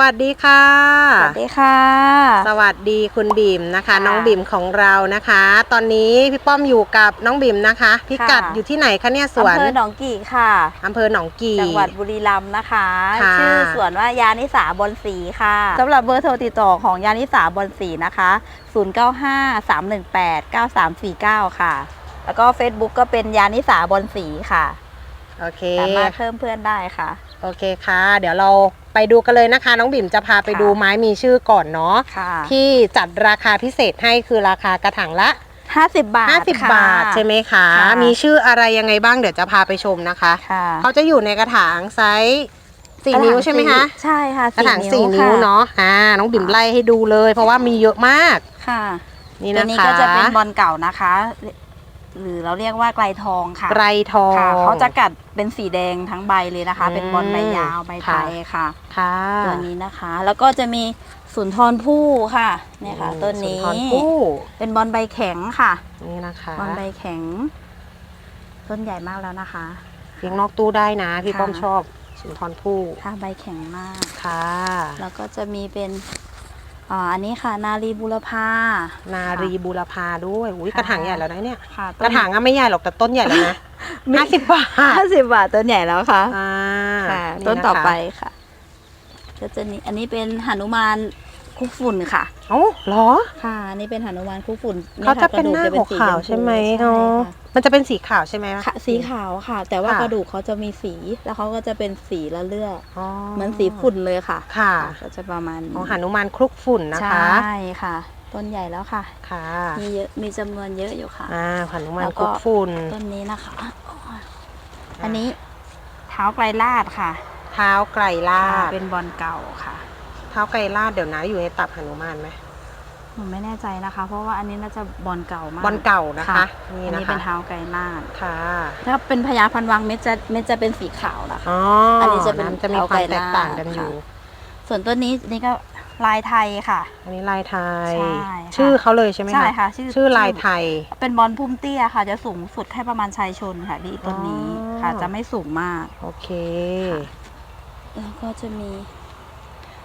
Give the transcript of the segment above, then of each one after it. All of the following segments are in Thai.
วัสดีค่ะ สวัสดีค่ะ สวัสดีคุณบิ๋มนะคะค่ะน้องบิ๋มของเรานะคะ ตอนนี้พี่ป้อมอยู่กับน้องบิ๋มนะคะ พิกัดค่ะอยู่ที่ไหนคะเนี่ยสวนอำเภอหนองกี่ค่ะอำเภอหนองกี่จังหวัดบุรีรัมย์นะคะค่ะชื่อสวนว่ายานิสาบอนสีค่ะสำหรับเบอร์โทรติดต่อของยานิสาบอนสีนะคะ 0953189349 ค่ะ แล้วก็ Facebook ก็เป็นยานิสาบอนสีค่ะโอเคสามารถเพิ่มเพื่อนได้ค่ะ โอเคค่ะ เดี๋ยวเราไปดูกันเลยนะคะ น้องบิ๋มจะพาไปค่ะดูไม้มีชื่อก่อนเนาะค่ะที่จัดราคาพิเศษให้คือราคากระถางละ50 บาท50ค่ะบาทใช่ไหมคะค่ะมีชื่ออะไรยังไงบ้างเดี๋ยวจะพาไปชมนะคะค่ะเขาจะอยู่ในกระถางไซส์สี่นิ้วใช่ไหมคะ ใช่ค่ะกระถางสี่นิ้วค่เนาะอ่าน้องบิ่มไล่ให้ดูเลย เพราะว่ามีเยอะมากค่ะ นี่ตัวนะนี้คะก็จะเป็นบอลเก่านะคะ หรือเราเรียกว่าไกลทองค่ะไกรทองค่ะเขาจะกัดเป็นสีแดงทั้งใบเลยนะคะอืมเป็นบอลใบยาวใบไทยค่ะค่ะตัวนี้นะคะ แล้วก็จะมีสุนทรภู่ค่ะเนี่ยค่ะต้นนี้สุทรภู่เป็นบอลใบแข็งค่ะนี่นะคะบอลใบแข็ง ต้นใหญ่มากแล้วนะคะเลี้ยงนอกตู้ได้นะพี่ค่ะป้อมชอบสุนทรภู่ค่ะใบแข็งมากค่ะ แล้วก็จะมีเป็น อ่าอันนี้ค่ะ นารีบุรพา นารีบูรพาด้วยอุ้ยค่ะกระถางใหญ่แล้วนะเนี่ย ค่ะกระถางอะไม่ใหญ่หรอกแต่ต้นใหญ่แล้วนะไม่ห้าสิบบาทห้าสิบบาทต้นใหญ่แล้วค่ะอ่าค่ะนี่ต้นนะคะต่อไปค่ะก็จะนี่อันนี้เป็นหนุมานคุกฝุ่นค่ะ เอ้าเหรอ ค่ะอันนี่เป็นหนุมานคุกฝุ่นเขาจะเป็นกรหน้าดูกขาวๆใช่ไหมใช่อ๋อ ค่ะ มันจะเป็นสีขาวใช่ไหมค่ะสีขาวค่ะ แต่ว่าค่ะ กระดูกเขาจะมีสีแล้วเขาก็จะเป็นสีละเลือกอ๋อ เหมือนสีฝุ่นเลยค่ะค่ะ ก็จะประมาณนี้ของหานุมานคลุกฝุ่นนะคะ ใช่ค่ะ ต้นใหญ่แล้วค่ะ ค่ะมีเยอะมีจำนวนเยอะอยู่ค่ะ อ่าหานุมานแล้วคก็ลุกฝุ่นต้นนี้นะคะอันนี้เท้าไกลลาดค่ะเท้าไกรลาดเป็นบอลเก่าค่ะ เท้าไกรลาดเดี๋ยวนะอยู่ในตับหนุมานไหม หนูไม่แน่ใจนะคะ เพราะว่าอันนี้น่าจะบอลเก่ามากบอลเก่านะคะค่ะนี่อันนะนี้เป็คะนเท้าไกลลาดค่ะถ้าเป็นพญาพันวังเม็ดจะเม็ดจะเป็นสีขาวนะคะอ๋ออัอันนี้จะเป็นจะมีความแตกต่างกันเท้าไกรลาดอยู่ ส่วนต้นนี้นี่ก็ลายไทยค่ะ อันนี้ลายไทยใช่ค่ะชื่อเขาเลยใช่ไหมคะใช่ค่ะ ชื่อชื่อลายไทย เป็นบอลพุ่มเตี้ยค่ะ จะสูงสุดแค่ประมาณชายชนค่ะที่ต้นนี้อ๋อค่ะ จะไม่สูงมาก โอเค แล้วก็จะมี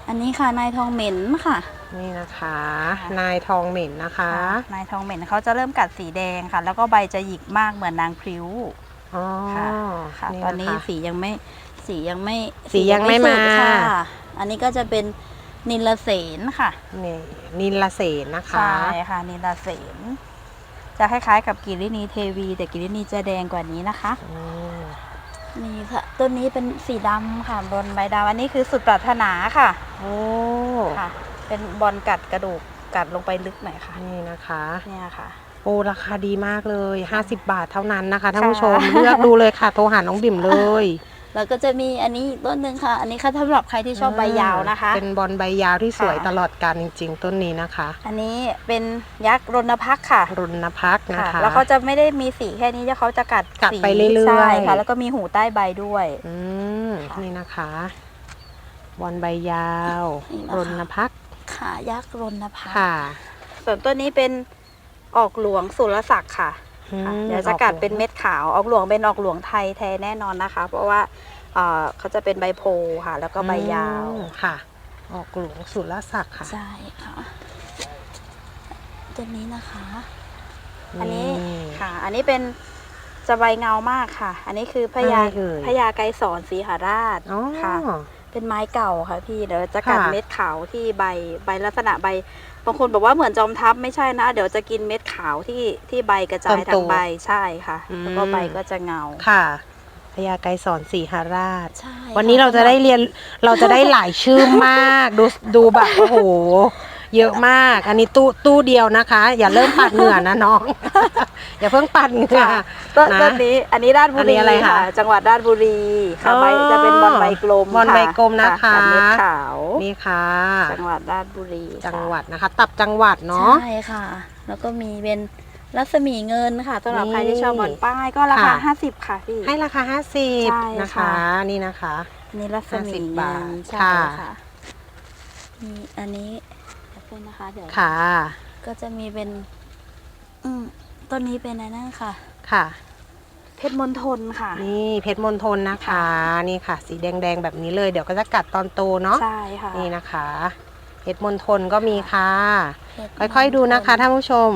อันนี้ค่ะนายทองเหม็นค่ะ นี่นะคะค่ะนายทองเหม็นนะคะ นายทองเหม็นเขาจะเริ่มกัดสีแดงค่ะ แล้วก็ใบจะหยิกมากเหมือนนางพริ้วอ๋อค่ะค่ะตอนนี้ะคะสียังไม่สียังไม่สียังไม่สุดมาค่ะอันนี้ก็จะเป็นนิลเสนค่ะนี่นิลเสนนะคะใช่ค่ะนิลเสนจะคล้ายๆกับกิรินีเทวี แต่กิรินีจะแดงกว่านี้นะคะอืมนี่ค่ะต้นนี้เป็นสีดำค่ะบนใบดำอันนี้คือสุดปรารถนาค่ะ โอ้ค่ะ เป็นบอลกัดกระดูกกัดลงไปลึกหน่อยค่ะ นี่นะคะ เนี่ยค่ะ โอ้ราคาดีมากเลย 50 บาทเท่านั้นนะคะท่านค่ะผู้ชมเลือกดูเลยค่ะ โทรหาน้องบิ่มเลยแล้วก็จะมีอันนี้อีกต้นหนึ่งค่ะ อันนี้ค่ะสำหรับใครที่ชอบใบยาวนะคะ เป็นบอลใบยาวที่สวยค่ะ ตลอดการจริง ๆ ต้นนี้นะคะ อันนี้เป็นยักษ์รณพักษ์ค่ะรุณพักษ์นะค่ะ คะ แล้วเขาจะไม่ได้มีสีแค่นี้เขาจะกัดกัดสีไปเรื่อยๆ ใช่ค่ะ แล้วก็มีหูใต้ใบด้วย อืมค่ะนี่นะคะ บอลใบยาวนี่นะคะ รุณพักษ์ ขายักษ์รณพักษ์ค่ะส่วนต้นนี้เป็นออกหลวงสุรศักดิ์ค่ะอืมค่ะ เดี๋ยวจะกัดเป็นเม็ดขาวออกหลวงเป็นออกหลวงไทยแท้แน่นอนนะคะ เพราะว่าเอ่อเขาจะเป็นใบโพธิ์ค่ะ แล้วก็ใบยาวอืมค่ะ ออกหลวงสุรศักดิ์ค่ะใช่ค่ะ ตัวนี้นะคะ อันนี้ นี่ ค่ะ อันนี้เป็นจะใบเงามากค่ะ อันนี้คือพญาอะไรเอ่ย พญาไกรสอนสีหราชอ๋อค่ะ เป็นไม้เก่าค่ะพี่เดี๋ยวจะกัดค่ะเม็ดขาวที่ใบใบลักษณะใบบางคนบอกว่าเหมือนจอมทัพไม่ใช่นะ เดี๋ยวจะกินเม็ดขาวที่ที่ใบกระจายทางใบใช่ค่ะแล้วก็ใบก็จะเงาค่ะพญาไกรสอนสีหราช ใช่วันนี้เราจะได้เรียนเราจะได้หลายชื่อมาก ดูดูแบบโอ้โห เยอะมาก อันนี้ตู้ตู้เดียวนะคะ อย่าเริ่มปัดเหงื่อนะน้อง อย่าเพิ่งปัดเหงื่อค่ะต้นนะต้นนี้อันนี้ราชบุอันนี้รีอะไรคะค่ะ จังหวัดราชบุรีค่ะอ๋อ ใบจะเป็นบอลใบกลมบอลใบกลมนะคะกัดเม็ดขาวนี่ค่ะ จังหวัดราชบุรีค่ะจังหวัดนะคะ ตับจังหวัดเนาะ ใช่ค่ะ แล้วก็มีเป็นรัศมีเงินค่ะสำหรับนี่ใครที่ชอบบอลป้ายก็ราคาค่ะ50ค่ะพี่ ให้ราคา ใช่50 นะคะ ค่ะ นี่นะคะอันนี้รัศมี50เงิบาทนใช่ค่ะค่ะ มีอันนี้ เดี๋ยวเป็นนะคะ เดี๋ยวค่ะ ก็จะมีเป็น อืมต้นนี้เป็นอะไรนั่นค่ะ ค่ะ เพชรมณฑลค่ะ นี่เพชรมณฑลนะคะ นี่ค่ะ สีแดงๆแบบนี้เลย เดี๋ยวก็จะกัดตอนโตเนาะใช่ค่ะนี่นะคะ เพชรมณฑลก็มีค่ะเพชรค่อยๆดูนะคะท่านผู้ชม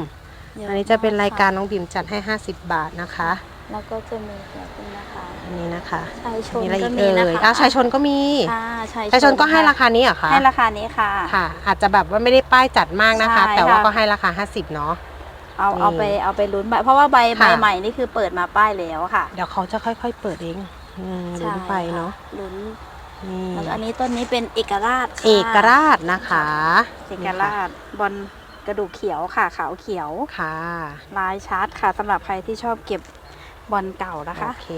ยะอันนี้จะเป็นรายการมน้องบิมจัดให้ 50 บาทนะคะ แล้วก็จะมีแบบนี้นะคะ อันนี้นะคะชายชนมีอะไรก็อีกมีเอ่นะยคะอ้าวชายชนก็มีค่ะชายชายชนก็ให้ราะคานี้เหรอคะให้ราคานี้ค่ะ ค่ะ อาจจะแบบว่าไม่ได้ป้ายจัดมากนะคะ ใช่แต่ว่าค่ะ ก็ให้ราคา 50 เนาะ เอานี่เอาไปเอาไปลุ้นใบเพราะว่าใบใบค่ะ ใหม่นี่คือเปิดมาป้ายแล้วค่ะ เดี๋ยวเขาจะค่อยๆ เปิดเองอืมลุ้นไปเนาะใช่ค่ลุ้นนี่แล้วก็อันนี้ต้นนี้เป็นเอกราชค่ะเอกราชนะคะเอกราชบอลกระดูกเขียวค่ะ ขาวเขียว ค่ะ ลายชาร์ตค่ะสำหรับใครที่ชอบเก็บ บอลเก่านะคะ โอเค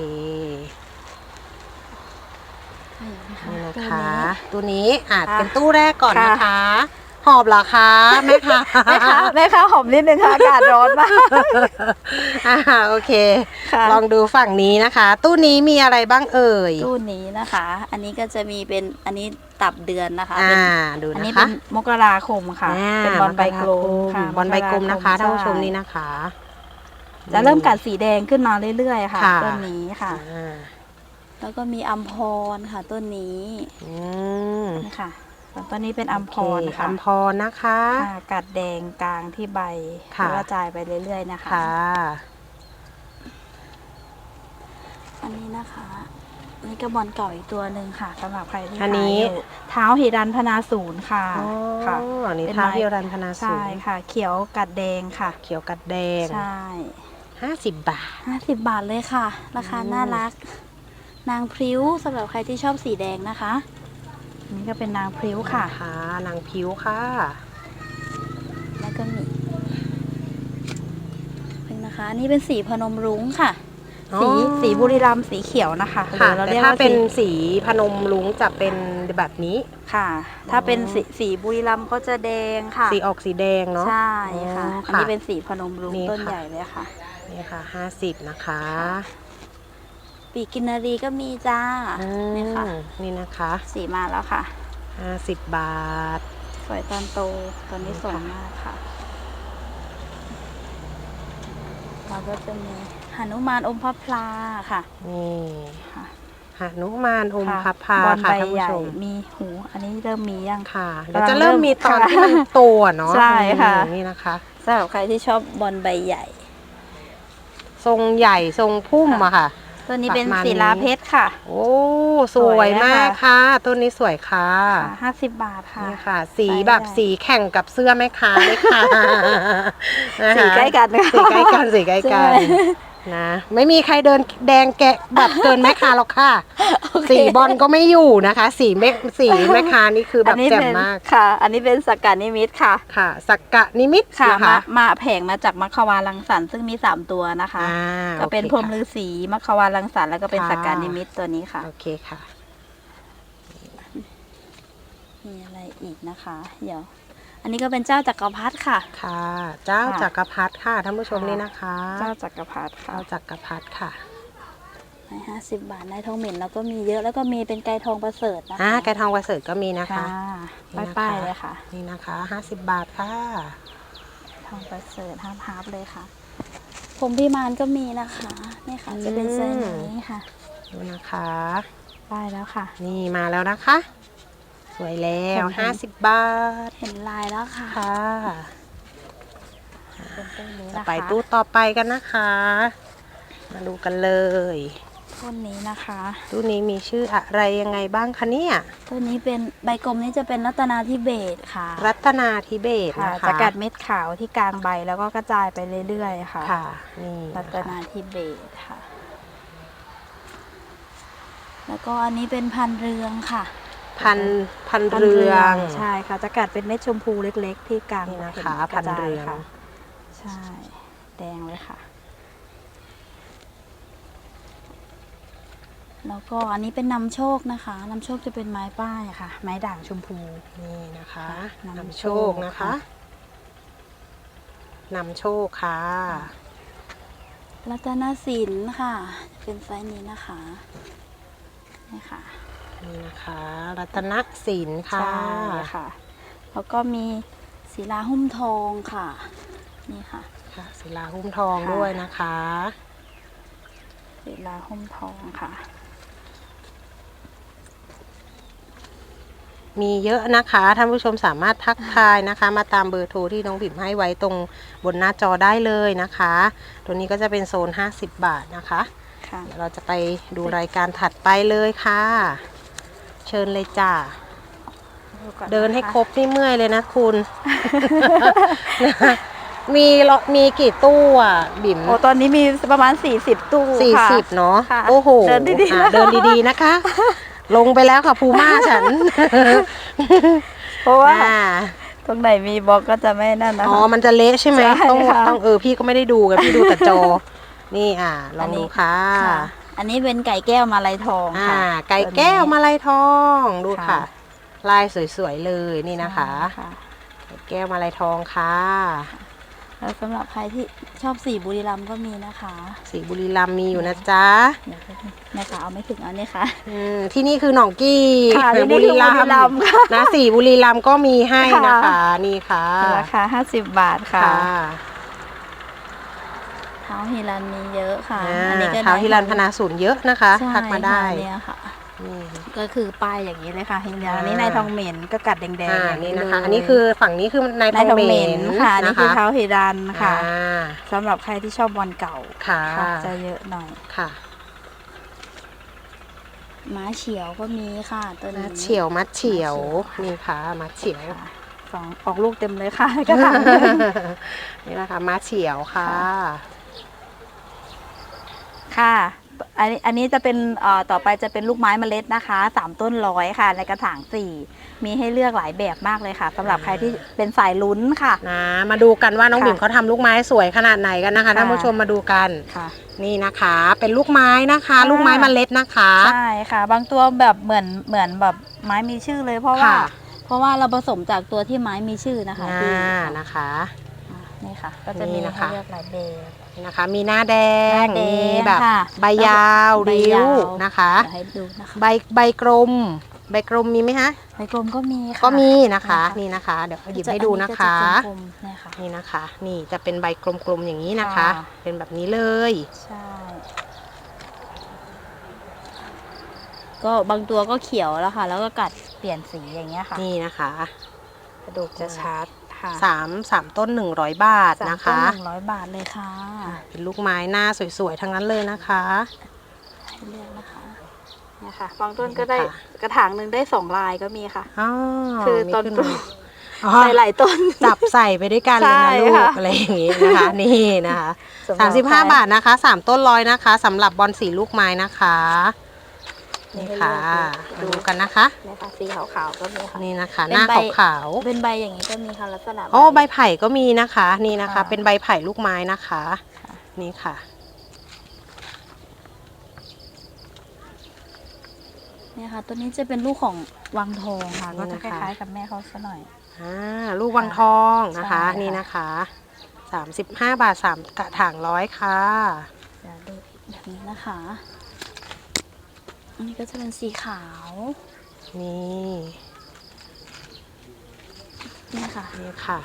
นี่นะคะนี่นะตัวคะนี้ตัวนี้อาจค่ะเป็นตู้แรกก่อนค่ะนะคะ หอบเหรอคะแม่คะแม่ค้าแม่ค้าหอมนิดนึงค่ะอากาศร้อนมากอ่าโอเคค่ะลองดูฝั่งนี้นะคะ ตู้นี้มีอะไรบ้างเอ่ย ตู้นี้นะคะ อันนี้ก็จะมีเป็นอันนี้ตับเดือนนะคะอ่าเป็นดูอันนะนี้คะเป็นมกราคมค่ะอ่าเป็นบอลใบกลมค่ะบอลใบกลมนะคะกรท่านผู้ชมในี่นะคะ จะเริ่มกัดสีแดงขึ้นมาเรื่อยๆค่ะค่ะ ต้นนี้ค่ะ อ่าแล้วก็มีอัมพรค่ะต้นนี้อืมนี่ค่ะส่วนต้นนี้เป็นอัมพรโอเคค่ะอัมพรนะคะ ค่ะกัดแดงกลางที่ใบค่ะ แล้วกระจายไปเรื่อยๆนะคะ ค่ะ อันนี้นะคะอันนี่กระบอลเก่าอีกตัวหนึ่งค่ะสำหรับใครที่อันนี้ หาอยู่เท้าหิรันพนาศูนย์ค่ะอ๋อค่ะอันนี้เป็นท้าวไม้เฮียรันพนาสูใช่งค่ะ เขียวกัดแดงค่ะ เขียวกัดแดง ใช่ ห้าสิบบาทห้าสิบบาทเลยค่ะ ราคาอืมน่ารัก นางพริ้วสำหรับใครที่ชอบสีแดงนะคะอันนี่ก็เป็นนางพริ้วค่ะ ค่ะ นางผิวค่ะ แล้วก็มีเป็นนะคะ อันนี้เป็นสีพนมรุ้งค่ะ อ๋อ สีสีบุรีรัมย์สีเขียวนะคะหค่ะรือเราแต่เรียกถ้าว่าเป็นสีสีพนมลุงจะเป็นแบบนี้ ค่ะ ถ้าเป็นอ๋อสีสีบุรีรัมย์ก็จะแดงค่ะ สีออกสีแดงเนาะ ใช่ค่ะ อ๋ออัอันนี้เป็นสีพนมรุ้งนี่ต้นค่ะ ใหญ่เลยค่ะ นี่ค่ะห้าสิบนะคะ ปีกกินนารีก็มีจ้าอืมนี่ค่ะนี่นะคะสีมาแล้วค่ะ ห้าสิบบาท สวยตอนโตตอนนี้สวยมากค่ะเราก็จะมีหนุมานอมพระพลาค่ะนี่ค่ะหานุมานอมค่ะพับพาบอลค่ะใบท่านใหผู้ญ่ชมมีหูอันนี้เริ่มมียัง ค่ะเดี๋ยวกำลังจะเริ่มมีตอนเริ่มที่มันโตอะเนาะใช่ค่ะ อืมนี่นะคะ สำหรับใครที่ชอบบอลใบใหญ่ ทรงใหญ่ทรงพุ่มอะค่ะ ตัวนี้เป็นประมาณศิลานี้เพชรค่ะ โอ้สวยมากค่ะ ต้นนี้สวยค่ะห้าสิบบาทค่ะ นี่ค่ะ สีใส่แบบได้ สีแข่งกับเสื้อแม่ค้าเลยค่ะนะคะสีใกล้กันค่ะ สีใกล้กันสีใกล้กัน ใช่ นะ ไม่มีใครเดินแดงแกะแบบเกินแม่ค้าหรอกค่ะ สีบอลก็ไม่อยู่นะคะ สีแม่สีแม่ค้านี่คือแบอับนี้แจ่มเป็นมากค่ะ อันนี้เป็นสกัดนิมิตค่ะ ค่ะ สักกะนิมิตค่ะนะมาคะมาแผงมาจากมัคควาลังสรรค์ซึ่งมีสามตัวนะคะอ่าก็เป็นโอพครหมฤาษีมัคควาลังสรรค์แล้วก็เป็นค่ะสกัดนิมิตตัวนี้ค่ะ โอเคค่ะ มีอะไรอีกนะคะ เดี๋ยว อันนี้ก็เป็นเจ้าจักรพรรดิค่ะ ค่ะ เจ้าค่ะจักรพรรดิค่ะท่านผู้ชมค่ะนี่นะคะ เจ้าจักรพรรดิค่ะเจ้าจักรพรรดิค่ะในห้าสิบบาทในทองหมิ่นแล้วก็มีเยอะแล้วก็มีเป็นไก่ทองประเสริฐนะคะอ่าไก่ทองประเสริฐก็มีนะคะค่ะนี่นะคะ ป้ายๆเลยค่ะ นี่นะคะห้าสิบบาทค่ะ ทองประเสริฐฮาร์ฟฮาร์ฟเลยค่ะ ผมพิมานก็มีนะคะ นี่ค่ะ จะเป็นไซส์นี้ค่ะ ดูนะคะ ได้แล้วค่ะ นี่มาแล้วนะคะ สวยแล้วเห็ห้านสิบบาท เห็นลายแล้วค่ะค่ะเป็นต้นนี้จะนะคะไปตู้ต่อไปกันนะคะ มาดูกันเลยต้นนี้นะคะตู้นี้มีชื่ออะไรยังไงบ้างคะเนี่ยต้นนี้เป็นใบกลมนี้จะเป็นรัตนาธิเบศค่ะ รัตนาธิเบศค่ะนะคะจะกัดเม็ดขาวที่กลางใบแล้วก็กระจายไปเรื่อยๆค่ะ ค่ะ นี่รันะตคะนาธิเบศค่ะ แล้วก็อันนี้เป็นพันเรืองค่ะ พันพันพันเรืองใช่ค่ะจะกัดเป็นเม็ดชมพูเล็ก ๆ ที่กลางนี่นะเห็คะกพัระนจายเรืองค่ะใช่แดงเลยค่ะ แล้วก็อันนี้เป็นนำโชคนะคะนำโชคจะเป็นไม้ป้ายค่ะ ไม้ด่างชมพูนี่นะคะนำนำโชโชคคนะคะค่ะนำโชคค่ะ รัตนศิลป์ค่ะ เป็นไซส์นี้นะคะนี่ค่ะ นี่นะคะ รัตนศิลป์ค่ะ ใช่ค่ะ แล้วก็มีศิลาหุ้มทองค่ะ นี่ค่ะ ค่ะศิลาหุ้มทองค่ะ ด้วยนะคะลีลาห่มทองค่ะ มีเยอะนะคะท่านผู้ชมสามารถทักทายนะคะ มาตามเบอร์โทรที่น้องบิ๋มให้ไว้ตรงบนหน้าจอได้เลยนะคะ ตัวนี้ก็จะเป็นโซน 50 บาทนะคะ ค่ะ เดี๋ยวเราจะไปดูรายการถัดไปเลยค่ะ เชิญเลยจ้า เดินให้ครบนี่เมื่อยเลยนะคุณ มีละมีกี่ตู้อะ บิ่มโอ้ตอนนี้มีประมาณ 40 ตู้สี่ค่ะ สิบเนาะค่ะโอ้โหเดินดีๆอะนะคะ เดินดีๆนะคะ ลงไปแล้วค่ะภูม่าฉันเพราะว่าอ่าตรงไหนมีบล็อกก็จะไม่นั่นนะอ๋อคะ มันจะเละใช่ไหมใช่ต้องค่ะต้องเออพี่ก็ไม่ได้ดูไงพี่ดูแต่จอ นี่อ่าลองดูค่ะ ค่ะ อันนี้เป็นไก่แก้วมาลายทองอ่า ค่ะ ไก่แก้วมาลายทองดูค่ะ ค่ะ ลายสวยๆเลยนี่นะคะค่ะ ไก่แก้วมาลายทองค่ะ แล้วสำหรับใครที่ชอบสีบุรีรัมย์ก็มีนะคะสีบุรีรัมย์มีอยู่นะจ๊ะเดี๋ยวแม่ค่ะเอาไม่ถึงเอาเนี่ยค่ะ อืมที่นี่คือหนองกี้ค่ะที่นี่บุรีรัคือบุรีรัมมย์ย์ค่ะนะสีบุรีรัมย์ก็มีให้นะคะ ค่ะ นี่ค่ะ ราคา 50 บาทค่ะ ค่ะ เท้าฮิรันมีเยอะค่ะอ่าอันนี้ก็เท้าฮิรันพนาศูนย์เยอะนะคะใช่ทักมาได้ค่ะเนี่ยค่ะนี่ก็คือป้ายอย่างนี้เลยค่ะฮิรันอ่าอันนี้นายทองเหม็นก็กัดแดงๆอ่าอย่างนี่นี้นะคะเลยอันนี้คือฝั่งนี้คือนายทนายองทองเหเหม็ม็นนค่ะอันนี่นะคือคะเท้าฮิรันค่ะอ่าสำหรับใครที่ชอบบอลเก่าค่ะค่ะ จะเยอะหน่อยค่ะม้าเฉียวก็มีค่ะตัวมันี้ดเฉียวมัดเฉียวมัดเฉียวนี่ค่ะมัดเฉียวค่ะสองออกลูกเต็มเลยค่ะก็ถามนี่นะคะมัดเฉียวค่ะ ค่ะ อันนี้อันนี้จะเป็นเอ่อต่อไปจะเป็นลูกไม้เมล็ดนะคะสามต้นร้อยค่ะ ในกระถางสี่มีให้เลือกหลายแบบมากเลยค่ะสำหรับใครที่เป็นสายลุ้นค่ะนะมาดูกันว่าน้องค่ะบิ่มเขาทำลูกไม้สวยขนาดไหนกันนะคะค่ะท่านผู้ชมมาดูกันค่ะ นี่นะคะ เป็นลูกไม้นะคะค่ะลูกไม้เมล็ดนะคะใช่ค่ะ บางตัวแบบเหมือนเหมือนแบบไม้มีชื่อเลยเพราะว่าค่ะเพราะว่าเราผสมจากตัวที่ไม้มีชื่อนะคะอ่าที่นะคะอ่านี่ค่ะ ก็จะมีนี่นะคะให้เลือกหลายแบบ นี่นะคะ มีหน้าแดงหน้าแดงมีแบบค่ะใบยาวใบริ้ยาววนะคะเดี๋ยวให้ดูนะคะใบใบกลม ใบกลมมีไหมคะใบกลมก็มีค่ะ ก็มีนะคะนี่นี่นะคะ เดี๋ยวหยิบจะให้ดูนะคะอัก็จกลมๆเนี่ยค่ะ นี่นะคะ นี่จะเป็นใบกลมๆอย่างนี้นะคะ ค่ะ เป็นแบบนี้เลย ใช่ ก็บางตัวก็เขียวแล้วค่ะ แล้วก็กัดเปลี่ยนสีอย่างเงี้ยค่ะ นี่นะคะกระดูกจะชัด ค่ะสามสามต้นหนึ่งร้อยบาทสามนะต้นคะหนึ่งร้อยบาทเลยค่ะเป็นลูกไม้หน้าสวยๆ ทั้งนั้นเลยนะคะ ให้เลือกนะคะเนี่ยค่ะบางต้นก็ได้นี่ค่ะ กระถางหนึ่งได้สองลายก็มีค่ะ อ๋อคือตอนมีปลูขึ้กอ๋อหลายๆต้น จับใส่ไปด้วยกันเลยนะใช่ลูกค่ะ อะไรอย่างงี้นะคะ นี่นะคะสำหสารัมสิบห้าใครบาทนะคะสามต้นร้อยนะคะสำหรับบอลสีลูกไม้นะคะ นี่ค่ะให้เลือกดูมาดูกันนะคะเนี่ยค่ะสีขาวๆก็มีค่ะ นี่นะคะเป็นหน้าใบ ขาวเป็นใบอย่างนี้ก็มีค่ะลักษณะๆอ๋อใบไผ่ก็มีนะคะ นี่นะคะค่ะเป็นใบไผ่ลูกไม้นะคะค่ะนี่ค่ะ เนี่ยค่ะ ตัวนี้จะเป็นลูกของวังทองค่ะ นี่ก็นะคะจะคล้ายๆกับแม่เขาซะหน่อย อ่าลูกวังทองนะคะ ใช่ค่ะ นี่นะคะสามสิบห้าบาทสามกระถางร้อยค่ะ เดี๋ยวดูแบบนี้นะคะ อันนี้ก็จะเป็นสีขาว นี่นี่ค่ะ นี่ค่ะ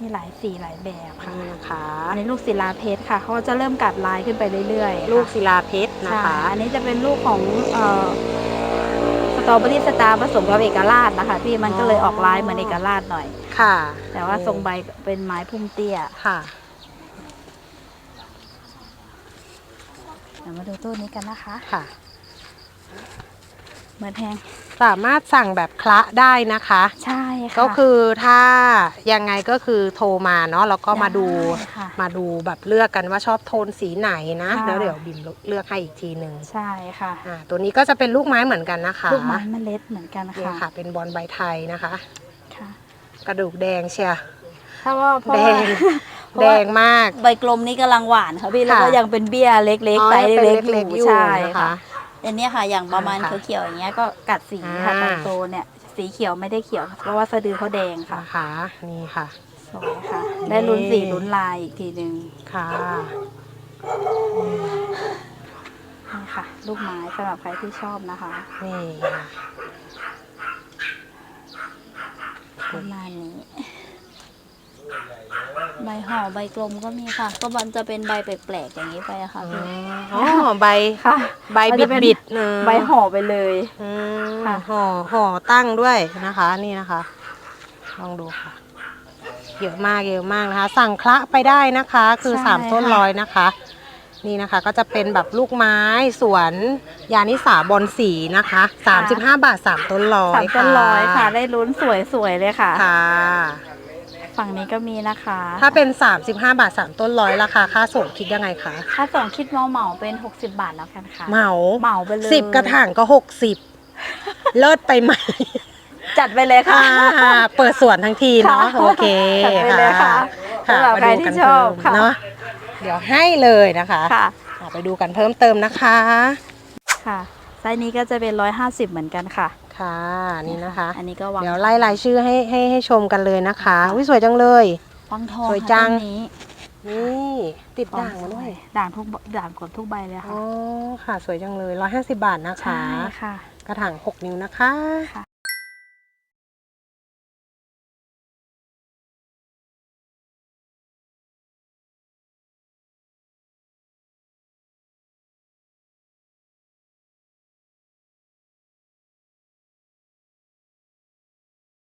มีหลายสีหลายแบบค่ะนี่นะคะอันนี้ลูกศิลาเพชรค่ะเขาจะเริ่มกัดลายขึ้นไปเรื่อยๆลูกค่ะศิลาเพชรนะใช่คะ อันนี้จะเป็นลูกของเอ่อสตรอเบอรี่สตาร์ผสมกับเอกราชนะคะที่มันก็เลยออกลายเหมือนเอกราชหน่อย ค่ะแต่ว่าทรงใบเป็นไม้พุ่มเตี้ยค่ะ เดี๋ยวมาดูต้นนี้กันนะคะ ค่ะ เหมือนแพงสามารถสั่งแบบคละได้นะคะ ใช่ค่ะก็คือถ้ายังไงก็คือโทรมาเนาะแล้วก็มาดูได้ค่ะมาดูแบบเลือกกันว่าชอบโทนสีไหนนะค่ะแล้วเดี๋ยวบิมเลือกให้อีกทีหนึ่งใช่ค่ะอ่าตัวนี้ก็จะเป็นลูกไม้เหมือนกันนะคะลูกไม้เมล็ดเหมือนกันนี่ค่ะค่ะ เป็นบอลใบไทยนะคะค่ะกระดูกแดงเชียร์ถ้าว่าเพราะแดว่างเพราะแดว่างมาก ใบกลมนี่กำลังหวานค่ะพี่แล้วก็ค่ะยังเป็นเบี้ยเล็กอ๋อๆไซส์ยังเป็นเล็กๆๆอยู่ใช่นะค่ะคะ อันเนี้ยค่ะอย่างประมาณค่ะ เขียวๆอย่างเงี้ยก็กัดสีค่ะอ่าตอนโตเนี่ย สีเขียวไม่ได้เขียว เพราะว่าสะดือเขาแดงค่ะนะคะนี่ค่ะ สวยค่ะ ได้ลุ้นสีลุ้นลายอีกทีหนึ่งค่ะนี่ค่ะ ลูกไม้สำหรับใครที่ชอบนะคะนี่ค่ะ ประมาณนี้ ใบห่อใบกลมก็มีค่ะ ก็มันจะเป็นใบแปลกๆอย่างนี้ไปอะค่ะพี่อ๋อใบค่ะใบมันบิจะดเป็นบิดๆเออใบห่อไปเลยอืมค่ะห่อห่อตั้งด้วยนะคะ นี่นะคะ ลองดูค่ะ เยอะมากเยอะมากนะคะ สั่งคละไปได้นะคะ คือสามต้นร้อยนะคะ นี่นะคะก็จะเป็นแบบลูกไม้สวนยานิสาบอลสีนะคะ35 บาท3ต้นร้อยสามต้นร้อยค่ะ ได้ลุ้นสวยๆเลยค่ะค่ะ ฝั่งนี้ก็มีนะคะ ถ้าเป็น 35 บาท 3 ต้นร้อยราคาค่าส่งคิดยังไงคะถ้าส่งคิดเหมาเหมาๆเป็น 60 บาทแล้วกันค่ะเหมาเหมาไปเลยสิบกระถางก็ 60 เลิศไปไหมจัดไปเลยค่ะอ่าเปิดสวนทั้งทีเนาะค่ะโอเคจัดไปเลยค่ะสำหรับใครที่ชอบค่ะเนาะเดี๋ยวให้เลยนะคะค่ะอ่าไปดูกันเพิ่มเติมนะคะค่ะไซส์นี้ก็จะเป็น 150 เหมือนกันค่ะ ค่ะนี่นะคะ อันนี้ก็วางเดี๋ยวไล่รายชื่อให้ให้ให้ชมกันเลยนะคะอุ้ยสวยจังเลย วังทองสวยค่ะจังต้นนี้นี่ติดฟอด่างมาด้วยด่างทุกด่างกดทุกใบเลยอ๋ค่ะอค่ะ สวยจังเลย 150 บาทนะคะใช่ค่ะ กระถาง 6 นิ้วนะคะ ค่ะ